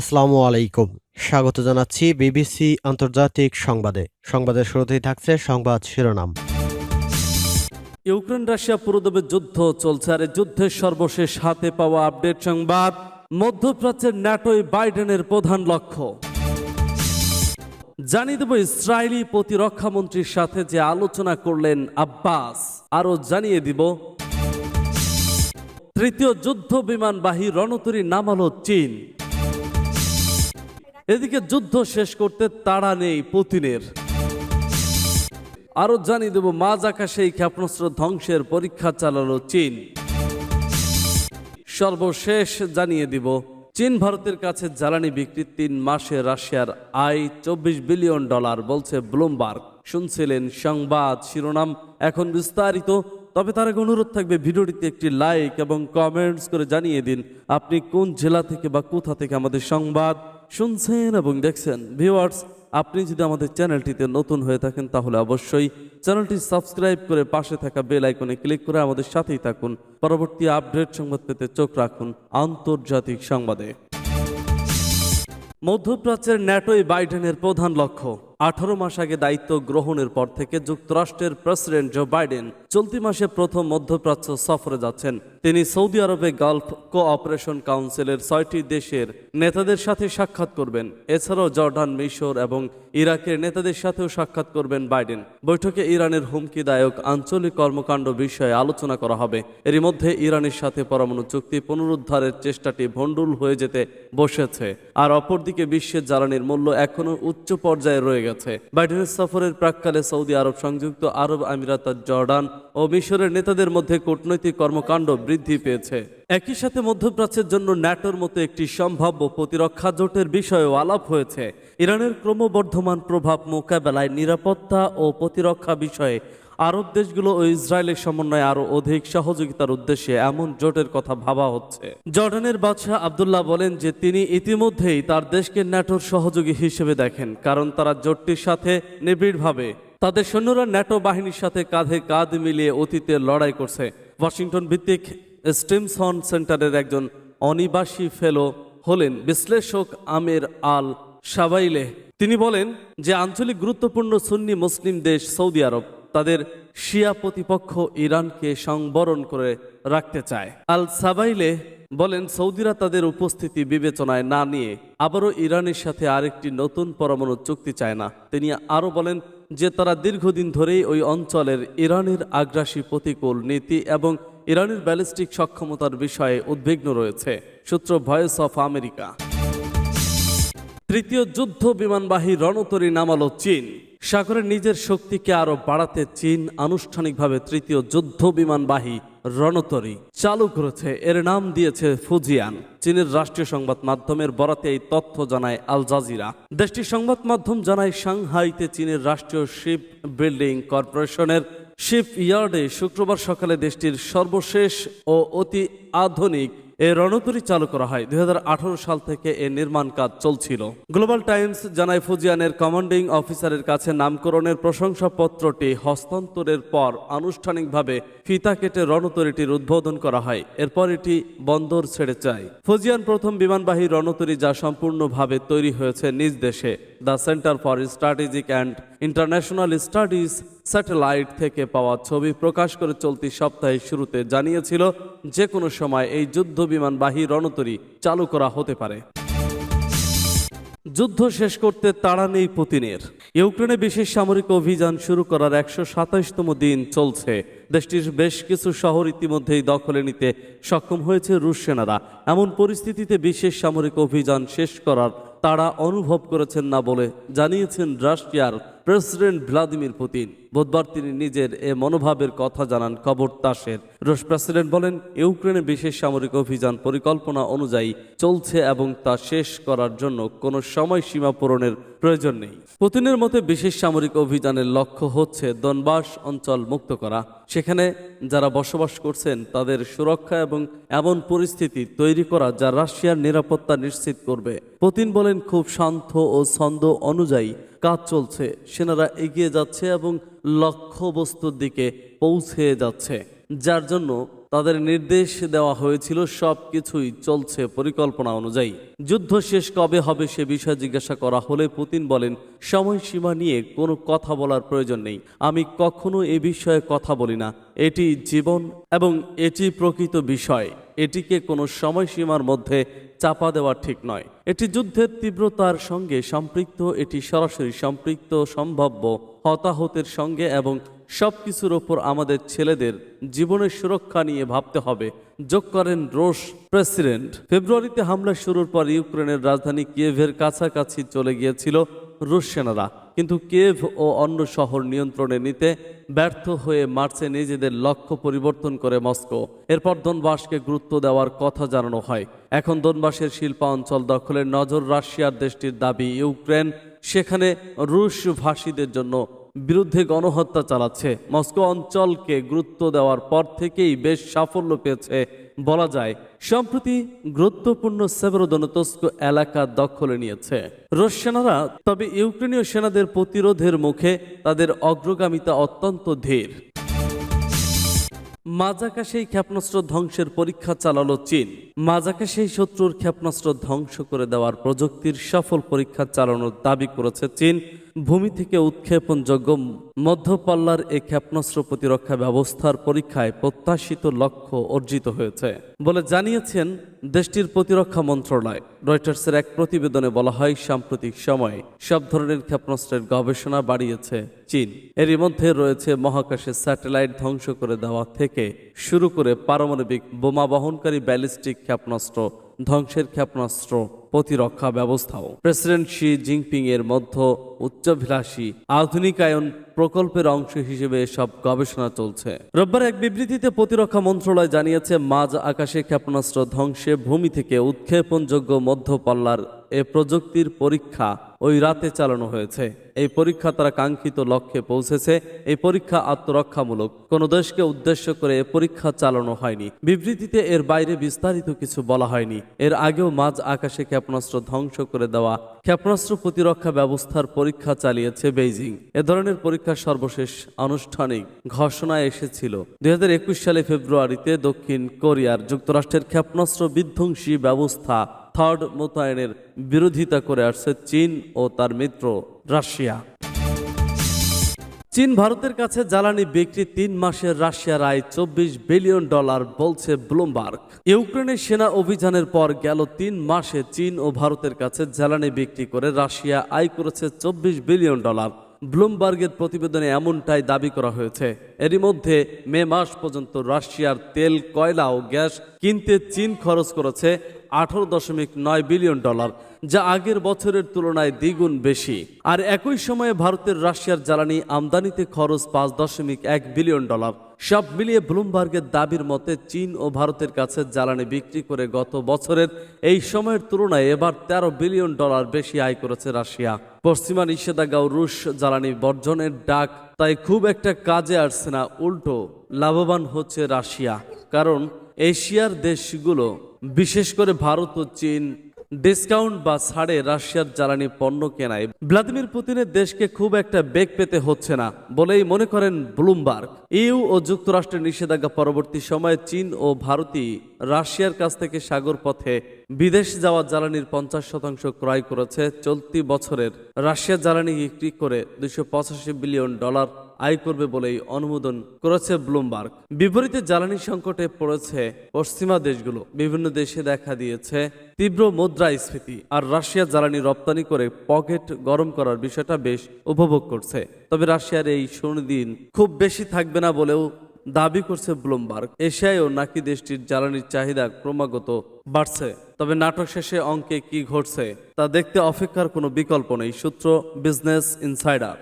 আসসালামু আলাইকুম। স্বাগত জানাচ্ছি বিবিসি আন্তর্জাতিক সংবাদে। সংবাদের শুরুতেই থাকছে সংবাদ শিরোনাম। ইউক্রেন রাশিয়া পুরোদমে যুদ্ধ চলছে আর যুদ্ধের সর্বশেষ হাতে পাওয়া আপডেট সংবাদ, মধ্যপ্রাচ্যের ন্যাটোই বাইডেনের প্রধান লক্ষ্য। জানিয়ে দেব ইসরায়েলি প্রতিরক্ষা মন্ত্রীর সাথে যে আলোচনা করলেন আব্বাস, আরও জানিয়ে দিব। তৃতীয় যুদ্ধ বিমানবাহী রণতরী নামালো চীন। এদিকে যুদ্ধ শেষ করতে তাড়া নেই পুতিনের। আরও জানিয়ে দেব, মাঝ আকাশে এই ক্ষেপণাস্ত্র ধ্বংসের পরীক্ষা চালালো চীন। সর্বশেষ জানিয়ে দিব, চীন ভারতের কাছে জ্বালানি বিক্রি তিন মাসে রাশিয়ার আয় চব্বিশ বিলিয়ন ডলার বলছে ব্লুমবার্গ। শুনছিলেন সংবাদ শিরোনাম এখন বিস্তারিত, তবে তার আগে অনুরোধ থাকবে ভিডিওটিতে একটি লাইক এবং কমেন্টস করে জানিয়ে দিন, আপনি কোন জেলা থেকে বা কোথা থেকে আমাদের সংবাদ শুনছেন এবং দেখছেন ভিউয়ার্স আপনি যদি আমাদের চ্যানেলটিতে নতুন হয়ে থাকেন, তাহলে অবশ্যই চ্যানেলটি সাবস্ক্রাইব করে পাশে থাকা বেল আইকনে ক্লিক করে আমাদের সাথেই থাকুন। পরবর্তী আপডেট সংবাদ পেতে চোখ রাখুন আন্তর্জাতিক সংবাদে। মধ্যপ্রাচ্যের ন্যাটোই বাইডেনের প্রধান লক্ষ্য। আঠারো মাস আগে দায়িত্ব গ্রহণের পর থেকে যুক্তরাষ্ট্রের প্রেসিডেন্ট জো বাইডেন চলতি মাসে প্রথম মধ্যপ্রাচ্য সফরে যাচ্ছেন। তিনি সৌদি আরবে গালফ কোঅপারেশন কাউন্সিলের ছয়টি দেশের নেতাদের সাথে সাক্ষাৎ করবেন। এছাড়াও জর্ডান, মিশর এবং ইরাকের নেতাদের সাথেও সাক্ষাৎ করবেন বাইডেন। বৈঠকে ইরানের হুমকিদায়ক আঞ্চলিক কর্মকাণ্ড বিষয়ে আলোচনা করা হবে। এরই মধ্যে ইরানের সাথে পরমাণু চুক্তি পুনরুদ্ধারের চেষ্টাটি ভণ্ডুল হয়ে যেতে বসেছে। আর অপরদিকে বিশ্বের জ্বালানির মূল্য এখনও উচ্চ পর্যায়ে রয়ে গেছে। বাইডেনের সফরের প্রাককালে সৌদি আরব সংযুক্ত আরব আমিরাত জর্ডান ও মিশরের নেতাদের মধ্যে কূটনৈতিক কর্মকাণ্ড বৃদ্ধি পেয়েছে। একই সাথে মধ্যপ্রাচ্যের জন্য ন্যাটোর মতো একটি সম্ভাব্য প্রতিরক্ষা জোটের বিষয়েও আলাপ হয়েছে। ইরানের ক্রমবর্ধমান প্রভাব মোকাবেলায় নিরাপত্তা ও প্রতিরক্ষা বিষয়ে আরব দেশগুলো ও ইসরায়েলের সমন্বয়ে আরও অধিক সহযোগিতার উদ্দেশ্যে এমন জোটের কথা ভাবা হচ্ছে। জর্ডানের বাদশাহ আবদুল্লাহ বলেন যে তিনি ইতিমধ্যেই তার দেশকে ন্যাটোর সহযোগী হিসেবে দেখেন, কারণ তারা জোটটির সাথে নিবিড়ভাবে। তাদের সৈন্যরা ন্যাটো বাহিনীর সাথে কাঁধে কাঁধ মিলিয়ে অতীতে লড়াই করছে। ওয়াশিংটন ভিত্তিক স্টিমসন সেন্টারের একজন অনিবাসী ফেলো হলেন বিশ্লেষক আমের আল সাবাইলে তিনি বলেন যে আঞ্চলিক গুরুত্বপূর্ণ সুন্নি মুসলিম দেশ সৌদি আরব। তাদের শিয়া প্রতিপক্ষ ইরানকে সংবরণ করে রাখতে চায়। আল সাবাইলে বলেন, সৌদিরা তাদের উপস্থিতি বিবেচনায় না নিয়ে আবারও ইরানের সাথে আরেকটি নতুন পরমাণু চুক্তি চায় না। তিনি আরও বলেন যে, তারা দীর্ঘদিন ধরেই ওই অঞ্চলের ইরানের আগ্রাসী প্রতিকূল নীতি এবং ইরানের ব্যালিস্টিক সক্ষমতার বিষয়ে উদ্বিগ্ন রয়েছে। সূত্র ভয়েস অফ আমেরিকা। তৃতীয় যুদ্ধ বিমানবাহী রণতরী নামালো চীন। সাগরের নিজের শক্তিকে আরও বাড়াতে চীন আনুষ্ঠানিকভাবে তৃতীয় যুদ্ধ বিমানবাহী রণতরী চালু করেছে। এর নাম দিয়েছে ফুজিয়ান। চীনের রাষ্ট্রীয় সংবাদ মাধ্যমের বরাতে এই তথ্য জানায় আল জাজিরা। দেশটির সংবাদ মাধ্যম জানায়, সাংহাইতে চীনের রাষ্ট্রীয় শিপ বিল্ডিং কর্পোরেশনের শিপ ইয়ার্ডে শুক্রবার সকালে দেশটির সর্বশেষ ও অতি আধুনিক এ রণতরী চালু করা হয়। দুই হাজার আঠারো সাল থেকে এর নির্মাণ কাজ চলছিল। গ্লোবাল টাইমস জানায় ফুজিয়ানের কমান্ডিং অফিসারের কাছে নামকরণের প্রশংসাপত্রটি হস্তান্তরের পর আনুষ্ঠানিকভাবে ফিতা কেটে রণতরীটির উদ্বোধন করা হয়। এরপর এটি বন্দর ছেড়ে যায়। ফুজিয়ান প্রথম বিমানবাহী রণতরী যা সম্পূর্ণভাবে তৈরি হয়েছে নিজ দেশে। The centre for strategic and international studies satellite থেকে পাওয়া ছবি প্রকাশ করে চলতি সপ্তাহের শুরুতে জানিয়েছিল যে কোনো সময় এই যুদ্ধ বিমানবাহী রণতরী চালু করা হতে পারে। যুদ্ধ শেষ করতে তাড়া নেই পুতিনের। ইউক্রেনে বিশেষ সামরিক অভিযান শুরু করার একশো সাতাইশতম দিন চলছে। দেশটির বেশ কিছু শহর ইতিমধ্যেই দখলে নিতে সক্ষম হয়েছে রুশ সেনারা। এমন পরিস্থিতিতে বিশেষ সামরিক অভিযান শেষ করার তারা অনুভব করেছেন না বলে জানিয়েছেন রাশিয়ার প্রেসিডেন্ট ভ্লাদিমির পুতিন। বুধবার তিনি নিজের এ মনোভাবের কথা জানান খবর তাসের। রুশ প্রেসিডেন্ট বলেন, ইউক্রেনে বিশেষ সামরিক অভিযান পরিকল্পনা অনুযায়ী চলছে এবং তা শেষ করার জন্য কোনো সময়সীমা পূরণের প্রয়োজন নেই। পুতিনের মতে, বিশেষ সামরিক অভিযানের লক্ষ্য হচ্ছে দনবাস অঞ্চল মুক্ত করা। সেখানে যারা বসবাস করছেন, তাদের সুরক্ষা এবং এমন পরিস্থিতি তৈরি করা যা রাশিয়ার নিরাপত্তা নিশ্চিত করবে। পুতিন বলেন খুব শান্ত ও ছন্দ অনুযায়ী কাজ চলছে। সেনারা এগিয়ে যাচ্ছে এবং লক্ষ্যবস্তুর দিকে পৌঁছে যাচ্ছে। যার জন্য তাদের নির্দেশ দেওয়া হয়েছিল সব কিছুই চলছে পরিকল্পনা অনুযায়ী। যুদ্ধ শেষ কবে হবে সে বিষয়ে জিজ্ঞাসা করা হলে পুতিন বলেন, সময়সীমা নিয়ে কোনো কথা বলার প্রয়োজন নেই। আমি কখনো এ বিষয়ে কথা বলি না। এটি জীবন এবং এটি প্রকৃত বিষয়। এটিকে কোনো সময়সীমার মধ্যে চাপা দেওয়া ঠিক নয়। এটি যুদ্ধের তীব্রতার সঙ্গে সম্পৃক্ত, এটি সরাসরি সম্পৃক্ত, সম্ভাব্য, হতাহতের সঙ্গে এবং সব কিছুর ওপর আমাদের ছেলেদের জীবনের সুরক্ষা নিয়ে ভাবতে হবে। যোগ করেন রোশ প্রেসিডেন্ট। ফেব্রুয়ারিতে হামলা শুরুর পর ইউক্রেনের রাজধানী কিয়েভের কাছাকাছি চলে গিয়েছিল রুশ সেনারা। কিন্তু কেভ ও অন্য শহর নিয়ন্ত্রণে নিতে ব্যর্থ হয়ে মার্চে নিজেদের লক্ষ্য পরিবর্তন করে মস্কো। এরপর দনবাসকে গুরুত্ব দেওয়ার কথা জানানো হয়। এখন দনবাসের শিল্পা অঞ্চল দখলের নজর রাশিয়ার দেশটির দাবি ইউক্রেন। সেখানে রুশ ভাষীদের জন্য বিরুদ্ধে গণহত্যা চালাচ্ছে। মস্কো অঞ্চলকে গুরুত্ব দেওয়ার পর থেকেই বেশ সাফল্য পেয়েছে বলা যায়। সম্প্রতি গুরুত্বপূর্ণ সেভরোদনতস্ক এলাকা দখলে নিয়েছে। রুশ সেনারা তবে ইউক্রেনীয় সেনাদের প্রতিরোধের মুখে তাদের অগ্রগামিতা অত্যন্ত ধীর। মাজাকাশেই ক্ষেপণাস্ত্র ধ্বংসের পরীক্ষা চালালো চীন। মাজাকাশেই শত্রুর ক্ষেপণাস্ত্র ধ্বংস করে দেওয়ার প্রযুক্তির সফল পরীক্ষা চালানোর দাবি করেছে চীন। ভূমি থেকে উৎক্ষেপণযোগ্য মধ্যপাল্লার এই ক্ষেপণাস্ত্র প্রতিরক্ষা ব্যবস্থার পরীক্ষায় প্রত্যাশিত লক্ষ্য অর্জিত হয়েছে বলে জানিয়েছেন দেশটির প্রতিরক্ষা মন্ত্রণালয়। রয়টার্সের এক প্রতিবেদনে বলা হয়, সাম্প্রতিক সময়ে সব ধরনের ক্ষেপণাস্ত্রের গবেষণা বাড়িয়েছে চীন। এরই মধ্যে রয়েছে মহাকাশে স্যাটেলাইট ধ্বংস করে দেওয়া থেকে শুরু করে পারমাণবিক বোমা বহনকারী ব্যালিস্টিক ক্ষেপণাস্ত্র, ধ্বংসের ক্ষেপণাস্ত্র প্রতিরক্ষা ব্যবস্থাও। প্রেসিডেন্ট শি জিনপিং এর মধ্য উচ্চাভিলাষী আধুনিকায়ন প্রকল্পের অংশ হিসেবে সব গবেষণা চলছে। রোববার এক বিবৃতিতে প্রতিরক্ষা মন্ত্রণালয় জানিয়েছে, মাঝ আকাশে ক্ষেপণাস্ত্র ধ্বংসে ভূমি থেকে উৎক্ষেপণযোগ্য মধ্যপাল্লার এ প্রযুক্তির পরীক্ষা ওই রাতে চালানো হয়েছে। এই পরীক্ষা তারা কাঙ্ক্ষিত লক্ষ্যে পৌঁছেছে। এই পরীক্ষা আত্মরক্ষামূলক। কোনো দেশকে উদ্দেশ্য করে পরীক্ষা চালানো হয়নি। বিবৃতিতে এর বাইরে বিস্তারিত কিছু বলা হয়নি। এর আগেও মাঝ আকাশে ক্ষেপণাস্ত্র ধ্বংস করে দেওয়া, ক্ষেপণাস্ত্র প্রতিরক্ষা ব্যবস্থার পরীক্ষা চালিয়েছে বেইজিং। এ ধরনের পরীক্ষার সর্বশেষ আনুষ্ঠানিক ঘোষণা এসেছিল। দুই হাজার একুশ সালে ফেব্রুয়ারিতে দক্ষিণ কোরিয়ার যুক্তরাষ্ট্রের ক্ষেপণাস্ত্র বিধ্বংসী ব্যবস্থা থার্ড মোতায়েনের বিরোধিতা করে আসছে চীন ও তার মিত্র রাশিয়া। চীন ভারতের কাছে জ্বালানি বিক্রি তিন মাসের রাশিয়ার আয় চব্বিশ বিলিয়ন ডলার বলছে ব্লুমবার্গ। ইউক্রেনের সেনা অভিযানের পর গেল তিন মাসে চীন ও ভারতের কাছে জ্বালানি বিক্রি করে রাশিয়া আয় করেছে চব্বিশ বিলিয়ন ডলার। ব্লুমবার্গের প্রতিবেদনে এমনটাই দাবি করা হয়েছে। এরই মধ্যে মে মাস পর্যন্ত রাশিয়ার তেল, কয়লা ও গ্যাস কিনতে চীন খরচ করেছে আঠারো দশমিক নয় বিলিয়ন ডলার, যা আগের বছরের তুলনায় দ্বিগুণ বেশি। আর একই সময়ে ভারতের রাশিয়ার জ্বালানি আমদানিতে খরচ পাঁচ দশমিক এক বিলিয়ন ডলার। সব মিলিয়ে ব্লুমবার্গের দাবির মতে চীন ও ভারতের কাছে জ্বালানি বিক্রি করে গত বছরের এই সময়ের তুলনায় এবার তেরো বিলিয়ন ডলার বেশি আয় করেছে রাশিয়া। পশ্চিমা নিষেধাজ্ঞা ও রুশ জ্বালানি বর্জনের ডাক, তাই খুব একটা কাজে আসছে না, উল্টো লাভবান হচ্ছে রাশিয়া। কারণ এশিয়ার দেশগুলো, বিশেষ করে ভারত ও চীন ডিসকাউন্ট বা ছাড়ে রাশিয়ার জ্বালানি পণ্য কেনায়। ভ্লাদিমির পুতিনের দেশকে খুব একটা বেগ পেতে হচ্ছে না বলেই মনে করেন ব্লুমবার্গ। ইউ ও যুক্তরাষ্ট্রের নিষেধাজ্ঞা পরবর্তী সময়ে চীন ও ভারতই রাশিয়ার কাছ থেকে সাগর পথে বিদেশ যাওয়া জ্বালানির পঞ্চাশ শতাংশ ক্রয় করেছে। চলতি বছরের রাশিয়া জ্বালানি বিক্রি করে পঁচাশি বিলিয়ন ডলার আয় করবে বলেই অনুমোদন করেছে ব্লুমবার্গ। বিপরীতে জ্বালানি সংকটে পড়েছে পশ্চিমা দেশগুলো। বিভিন্ন দেশে দেখা দিয়েছে তীব্র মুদ্রাস্ফীতি আর রাশিয়া জ্বালানি রপ্তানি করে পকেট গরম করার বিষয়টা বেশ উপভোগ করছে। তবে রাশিয়ার এই দিন খুব বেশি থাকবে না বলেও দাবি করছে ব্লুমবার্গ। এশিয়ায়ও নাকি দেশটির জ্বালানির চাহিদা ক্রমাগত বাড়ছে। তবে নাটক শেষে অঙ্কে কি ঘটছে তা দেখতে অপেক্ষার কোনো বিকল্প নেই, সূত্র বিজনেস ইনসাইডার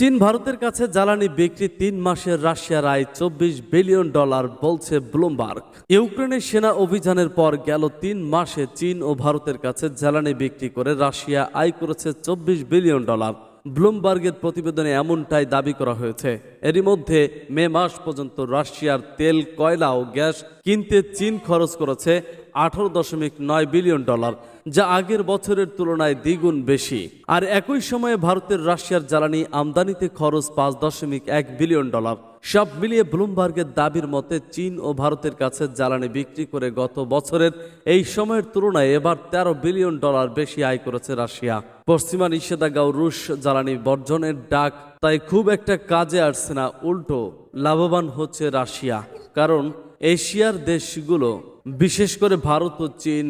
চীন ভারতের কাছে জ্বালানি বিক্রি তিন মাসের রাশিয়ার আয় চব্বিশ বিলিয়ন ডলার বলছে ব্লুমবার্গ। ইউক্রেনের সেনা অভিযানের পর গেল তিন মাসে চীন ও ভারতের কাছে জ্বালানি বিক্রি করে রাশিয়া আয় করেছে চব্বিশ বিলিয়ন ডলার। ব্লুমবার্গের প্রতিবেদনে এমনটাই দাবি করা হয়েছে। এরই মধ্যে মে মাস পর্যন্ত রাশিয়ার তেল, কয়লা ও গ্যাস কিনতে চীন খরচ করেছে আঠারো দশমিক নয় বিলিয়ন ডলার, যা আগের বছরের তুলনায় দ্বিগুণ বেশি। আর একই সময়ে ভারতের রাশিয়ার জ্বালানি আমদানিতে খরচ পাঁচ দশমিক এক বিলিয়ন ডলার। সব মিলিয়ে ব্লুমবার্গের দাবির মতে চীন ও ভারতের কাছে জ্বালানি বিক্রি করে গত বছরের এই সময়ের তুলনায় এবার তেরো বিলিয়ন ডলার বেশি আয় করেছে রাশিয়া। পশ্চিমা নিষেধাজ্ঞা রুশ জ্বালানি বর্জনের ডাক, তাই খুব একটা কাজে আসছে না, উল্টো লাভবান হচ্ছে রাশিয়া। কারণ এশিয়ার দেশগুলো বিশেষ করে ভারত ও চীন,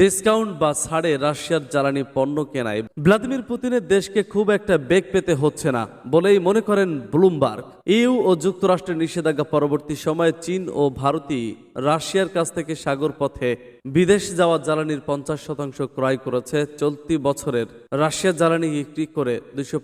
ডিসকাউন্ট বা ছাড়ে রাশিয়ার জ্বালানি পণ্য কেনায়। ভ্লাদিমির পুতিনের দেশকে খুব একটা বেগ পেতে হচ্ছে না বলেই মনে করেন ব্লুমবার্গ। ইউ ও যুক্তরাষ্ট্রের নিষেধাজ্ঞা পরবর্তী সময়ে চীন ও ভারতই রাশিয়ার কাছ থেকে সাগর পথে বিদেশ যাওয়া জ্বালানির পঞ্চাশ শতাংশ ক্রয় করেছে চলতি বছরের। রাশিয়া জ্বালানি বিক্রি করে দুশো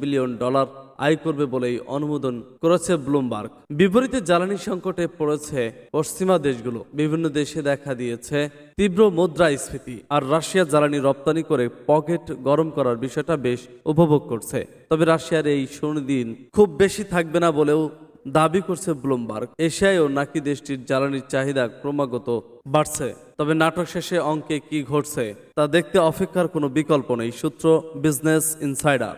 বিলিয়ন ডলার আয় করবে বলেই অনুমোদন করেছে ব্লুমবার্গ। বিপরীতে জ্বালানি সংকটে পড়েছে পশ্চিমা দেশগুলো। বিভিন্ন দেশে দেখা দিয়েছে তীব্র মুদ্রাস্ফীতি আর রাশিয়া জ্বালানি রপ্তানি করে পকেট গরম করার বিষয়টা বেশ উপভোগ করছে। তবে রাশিয়ার এই সুনিদিন খুব বেশি থাকবে না বলেও দাবি করছে ব্লুমবার্গ। এশিয়ায়ও নাকি দেশটির জ্বালানির চাহিদা ক্রমাগত বাড়ছে। তবে নাটক শেষে অঙ্কে কি ঘটছে তা দেখতে অপেক্ষার কোনো বিকল্প নেই, সূত্র বিজনেস ইনসাইডার